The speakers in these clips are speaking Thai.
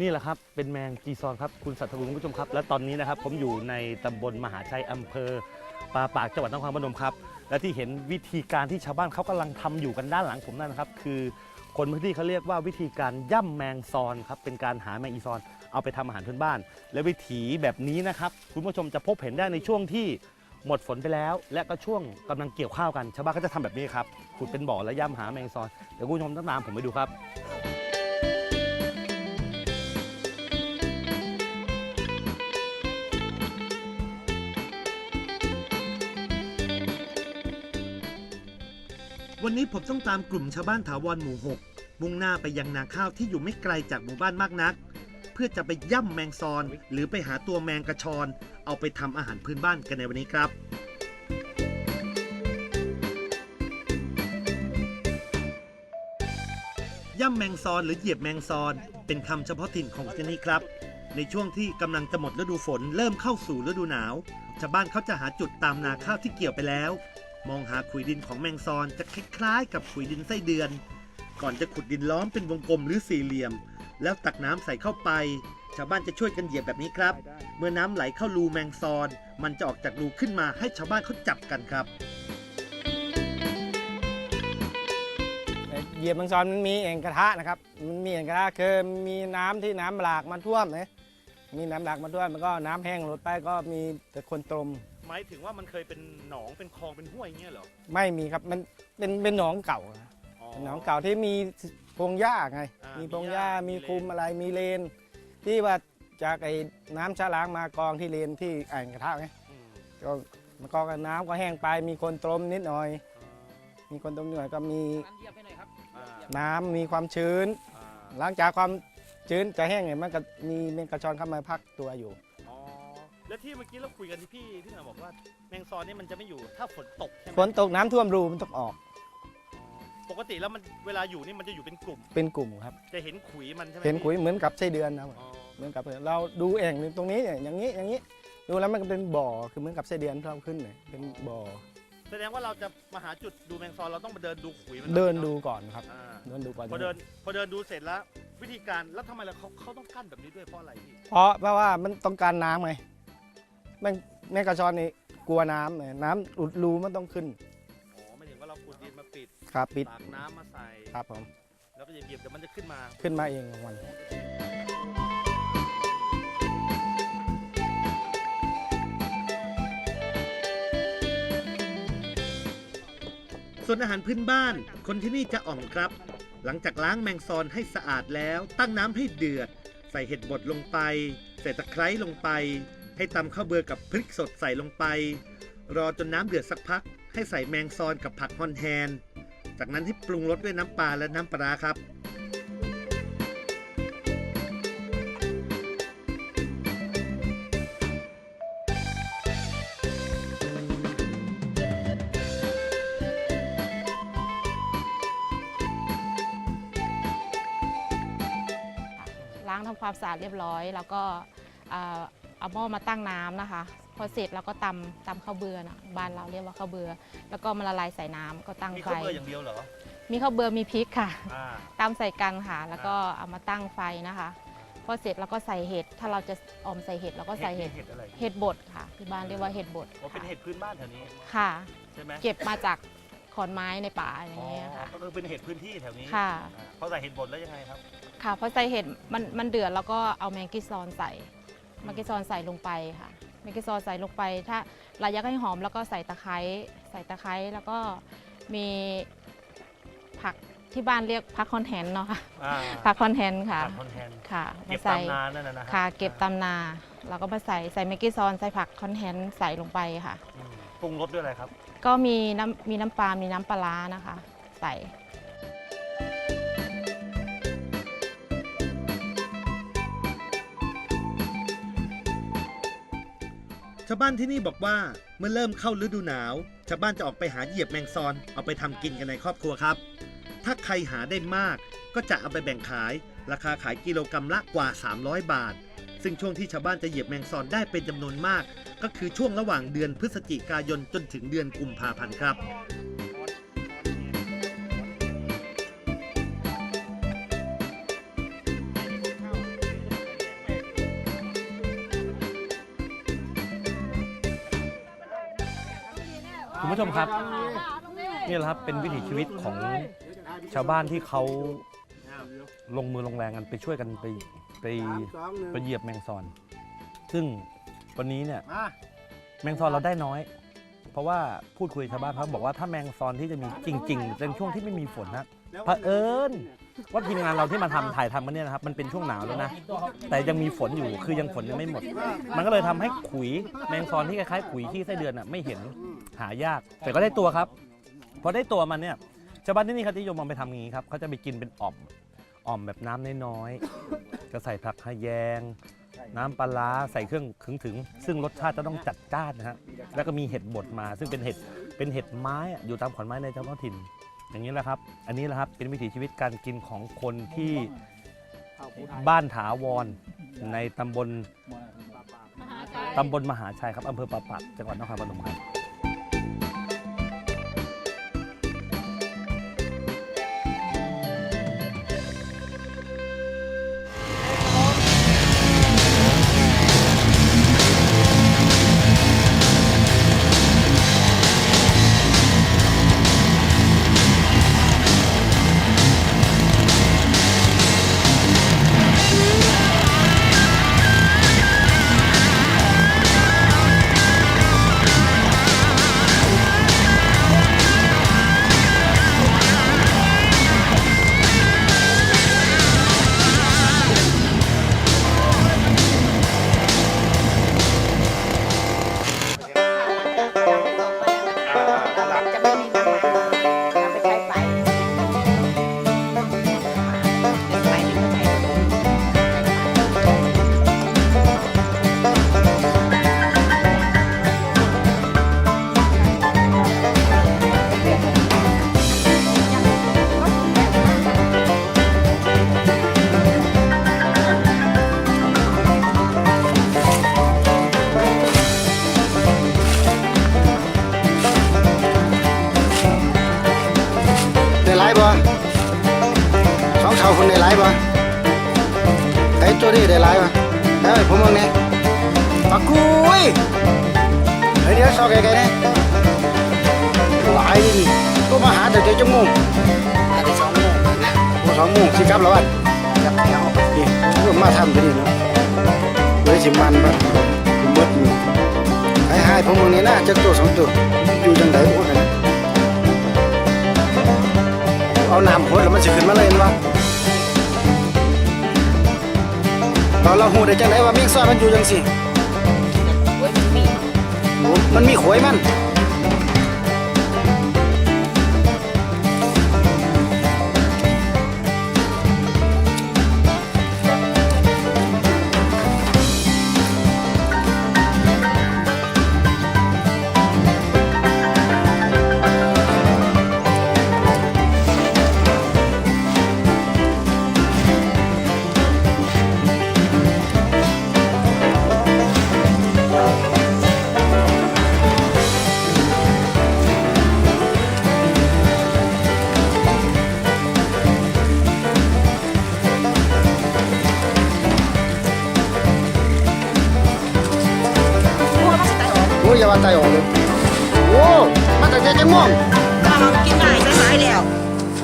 นี่แหละครับ เป็นแมงจีซอนครับคุณสัตว์คุณผู้ชมครับ และตอนนี้นะครับ ผมอยู่ในตำบลมหาชัยอำเภอปาปากจังหวัดนครพนมครับ และที่เห็นวิธีการที่ชาวบ้านเขากำลังทำอยู่กันด้านหลังผมนั่นนะครับ คือคนพื้นที่เขาเรียกว่าวิธีการย่ำแมงซอนครับ เป็นการหาแมงอีซอนเอาไปทำอาหารพื้นบ้าน และวิถีแบบนี้นะครับคุณผู้ชมจะพบเห็นได้ในช่วงที่หมดฝนไปแล้ว และก็ช่วงกำลังเกี่ยวข้าวกันชาวบ้านก็จะทำแบบนี้ครับขุดเป็นบ่อแล้วย่ำหาแมงซอนเดี๋ยวคุณผู้ชมต้องตามผมไปดูครับ วันนี้ผมต้องตามกลุ่มชาวบ้านถาวรหมู่ 6 มุ่งหน้าไปยังนาข้าวที่อยู่ไม่ไกลจากหมู่บ้านมากนัก เพื่อจะไปย่ำแมงซอน หรือไปหาตัวแมงกระชอน เอาไปทำอาหารพื้นบ้านกันในวันนี้ครับ ย่ำแมงซอนหรือเหยียบแมงซอน เป็นคำเฉพาะถิ่นของที่นี่ครับ ในช่วงที่กำลังจะหมดฤดูฝนเริ่มเข้าสู่ฤดูหนาวชาวบ้านเขาจะหาจุดตามนาข้าวที่เกี่ยวไปแล้ว มองหาขุยดินของแมงซอนจะคล้ายๆ กับขุยดินไส้เดือน ก่อนจะขุดดินล้อมเป็นวงกลมหรือสี่เหลี่ยม แล้วตักน้ำใส่เข้าไป ชาวบ้านจะช่วยกันเหยียบแบบนี้ครับ เมื่อน้ำไหลเข้ารูแมงซอน มันจะออกจากรูขึ้นมาให้ชาวบ้านเขาจับกันครับเหยียบแมงซอนมันมีเอ่งกระทะนะครับ มันมีเอ่งกระทะคือมีน้ำที่น้ำหลากมาท่วมนะมีน้ำหลากมาท่วมมันก็น้ำแห้งลดไปก็มีแต่คนตรม หมายถึงว่ามันเคยเป็นหนองเป็นคลองเป็นห้วยอย่างเงี้ยเหรอไม่มีครับมันเป็นเป็นหนองเก่านะเป็นหนองเก่าที่มีพงหญ้าไง อ่ามีมีพงหญ้ามีมีเลน คุมอะไรมีเลน ที่ว่าจากไอ้น้ำชะล้างมากองที่เลนที่อ่างกระทะไงอืมก็มากองกับน้ำก็แห้งไป มีคนตรมนิดหน่อย มีคนตรมนิดหน่อยก็มีอ่าน้ำมีความชื้น อ่าหลังจากความชื้นจะแห้งเนี่ยมันก็มีแมงกระชอนเข้ามาพักตัวอยู่อ๋อ แล้วที่เมื่อกี้เราคุยกันที่พี่ที่หน่อยบอกว่าแมงซอนนี่มันจะไม่อยู่ถ้าฝนตกใช่ไหมฝนตกน้ำท่วมรูมันต้องออกปกติแล้วมันเวลาอยู่นี่มันจะอยู่เป็นกลุ่ม เป็นกลุ่มครับ จะเห็นขุยมันใช่ไหมเห็นพี่ขุยเหมือนกับไส้เดือนนะอ๋อเหมือนกับเราดูเอ่งตรงนี้เนี่ยอย่างนี้อย่างนี้ ดูแล้วมันก็เป็นบ่อคือเหมือนกับไส้เดือนที่เราขึ้นเนี่ยเป็นบ่อแสดงว่าเราจะมาหาจุดดูแมงซอนเราต้องมาเดินดูขุยมันเดินอะดูก่อนครับ อ่าเดินดูก่อนพอเดินพอเดินดูเสร็จแล้ว วิธีการแล้วทำไมเราเขาเขาต้องกั้นแบบนี้ด้วยเพราะอะไรพี่เพราะเพราะว่ามันต้องการน้ำไง แมงแมงกระชอนนี่กลัวน้ำเนี่ยน้ำอุดรูมันต้องขึ้นอ๋อไม่ถึงว่าเราขุดดินมาปิดครับปิดตักน้ำมาใส่ ครับผมแล้วก็เหยียบๆเดี๋ยวมันจะขึ้นมา ขึ้นมาเองของมัน ส่วนอาหารพื้นบ้าน คนที่นี่จะอ่อมครับ หลังจากล้างแมงซอนให้สะอาดแล้ว ตั้งน้ำให้เดือด ใส่เห็ดบดลงไป ใส่ตะไคร้ลงไป ให้ตำข้าวเบือกับพริกสดใส่ลงไป รอจนน้ำเดือดสักพัก ให้ใส่แมงซอนกับผักฮอนแฮน จากนั้นให้ปรุงรสด้วยน้ำปลาและน้ำปลาร้าครับล้างทำความสะอาดเรียบร้อย แล้วก็ เอ่อเอาหม้อมาตั้งน้ำนะคะ พอเสร็จแล้วก็ตำตำข้าวเบือนะบ้านเราเรียกว่าข้าวเบือ แล้วก็มาละลายใส่น้ำก็ตั้งมีไฟ ข้าวเบอร์อย่างเดียวเหรอ มีข้าวเบือมีพริกค่ะอ่าตำใส่กันค่ะ แล้วก็เอามาตั้งไฟนะคะ พอเสร็จแล้วก็ใส่เห็ด ถ้าเราจะออมใส่เห็ดเราก็ใส่เห็ด เห็ดอะไรเห็ดบดค่ะ ที่บ้านเรียกว่าเห็ดบดอ๋อเป็นเห็ดพื้นบ้านแถวนี้ค่ะ ใช่ไหมเก็บมาจากขอนไม้ในป่าอย่างอ๋อเงี้ยค่ะ ก็คือเป็นเห็ดพื้นที่แถวนี้ค่ะ อ่าพอใส่เห็ดบดแล้วยังไงครับ ค่ะพอใส่เห็ดมันมันเดือดแล้วก็เอาแมงกิซอนใส่ แมงกิซอนใส่ลงไปค่ะแมงกิซอนใส่ลงไป ถ้าเราอยากให้หอมแล้วก็ใส่ตะไคร้ใส่ตะไคร้แล้วก็มีผักที่บ้านเรียกผักคอนแทนเนาะค่ะอ่าผักคอนแทนค่ะผัดคอนแทนค่ะเก็มาบใส่ตำนานนั่นนะนะฮะค่ะเก็บตำนาแล้วก็มาใส่ใส่แมงกิซอนใส่ผักคอนแทนใส่ลงไปค่ะ อืมปรุงรสด้วยอะไรครับ ก็มีน้ำมีน้ำปลา มีน้ำปลาร้านะคะ ใส่ ชาวบ้านที่นี่บอกว่าเมื่อเริ่มเข้าฤดูหนาว ชาวบ้านจะออกไปหาเหยียบแมงซอนเอาไปทำกินกันในครอบครัวครับ ถ้าใครหาได้มากก็จะเอาไปแบ่งขาย ราคาขายกิโลกรรัมละกว่า 300 บาท ซึ่งช่วงที่ชาวบ้านจะเหยียบแมงซอนได้เป็นจำนวนมาก ก็คือช่วงระหว่างเดือนพฤศจิกายนจนถึงเดือนกุมภาพันธ์ครับ คุณผู้ชมครับ นี่แหละครับเป็นวิถีชีวิตของชาวบ้านที่เขาลงมือลงแรงกันไปช่วยกันไปไปไปเหยียบแมงซอน ซึ่งวันนี้เนี่ยแมงซอนเราได้น้อย เพราะว่าพูดคุยกับชาวบ้านเขาบอกว่าถ้าแมงซอนที่จะมีจริงๆเป็นช่วงที่ไม่มีฝนนะเผอิญ ว่าทีมงานเราที่มาทำถ่ายทำกันเนี่ยนะครับมันเป็นช่วงหนาวแล้วนะ แต่ยังมีฝนอยู่คือยังฝนยังไม่หมด มันก็เลยทำให้ขุยแมงซอนที่คล้ายๆขุยขี้ไส้เดือนอะไม่เห็นหายาก แต่ก็ได้ตัวครับพอได้ตัวมันเนี่ยชาวบ้านที่นี่เขาจะนิยมเอาไปทำอย่างนี้ครับเขาจะไปกินเป็นอ่อมอ่อมแบบน้ำน้อยๆจะใส่ผักขะแยง น้ำปลาร้าใส่เครื่องถึงถึงๆซึ่งรสชาติจะต้องจัดจ้านนะฮะแล้วก็มีเห็ดบดมา ซึ่งเป็นเห็ดเป็นเห็ดไม้อะอยู่ตามขอนไม้ในเฉพาะถิ่น อย่างนี้แหละครับ อันนี้แหละครับเป็นวิถีชีวิตการกินของคนที่บ้านถาวรในตำบลตำบลมหาชัยครับอำเภอปะปักจังหวัดนครพนมครับาคนได้ไลฟ์บ่ไอ้ตัวนี้ได้ไลฟ์บ่เอ้ยผมมองเนี่ปักกุยเฮ้ยเดี๋ยวสอไกลๆนี่หลายนี่ก็มาหาแต่เจ้าจมูกแต่สองโมงโอ้สองโมงสิกลับแล้วอะกับแล้วนี่ก็มาทำตัวนี้เนาะเลยสิมันบ่เบิดอยู่ให้ให้ผมมองนี่นะจักตัวสองตัวอยู่จังได๋บ่กันเอาน้ำพดแล้วมันจะขึ้นมาเลยเห็นะ ตอนเราหูได้จังไดว่าเมฆซอยมันอยู่จังสิไว้มันมีโอ้มันมีขวยมัน โอ้ยอย่าว่าตายออกเลยโอ้มาตั้งแต่จังโมงถ้าเรากินง่ายสายๆแล้ว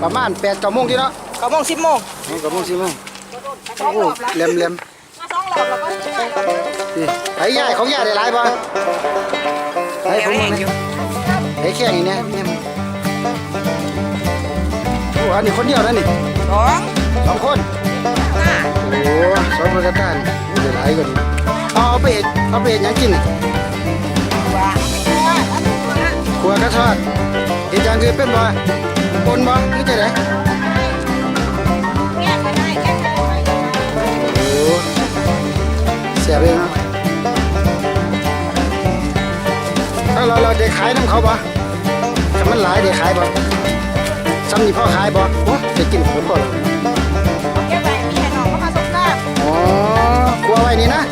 ประมาณแปดเก้าโมงที่เนาะเก้าโมงสิบโมงโอ้เก้าโมงสี่โมงสองโอ้รอบแล้วเล็มเล็มมาสองรอบแล้วก็กินง่ายแล้วนี่ไอ้ย่ายของย่าได้หลายป่ะไอ้ผมมองนี่ไอ้แค่นี้เนี่ยเนี่ยมันโอ้อันนี้คนเดียวนะนี่สองสองคนห้าโอ้สองคนกระต้านเดี๋ยวหลายกว่านี้เอาเอาไปเอ็ดเอาไปเอ็ดหยังกินนี่ หัวกระชอดอีจางคือเป็นบ่ปนบ่นี่จะไหนโอ้เสียบเลยนะถ้าเราเราเด็กขายน้ำเขาบ่ถ้ามันหลายเด็กขายบ่ซ้ำนี่พ่อขายบ่โอ้จะกินผมก่อนอ๋อกลัวไว้นี่นะ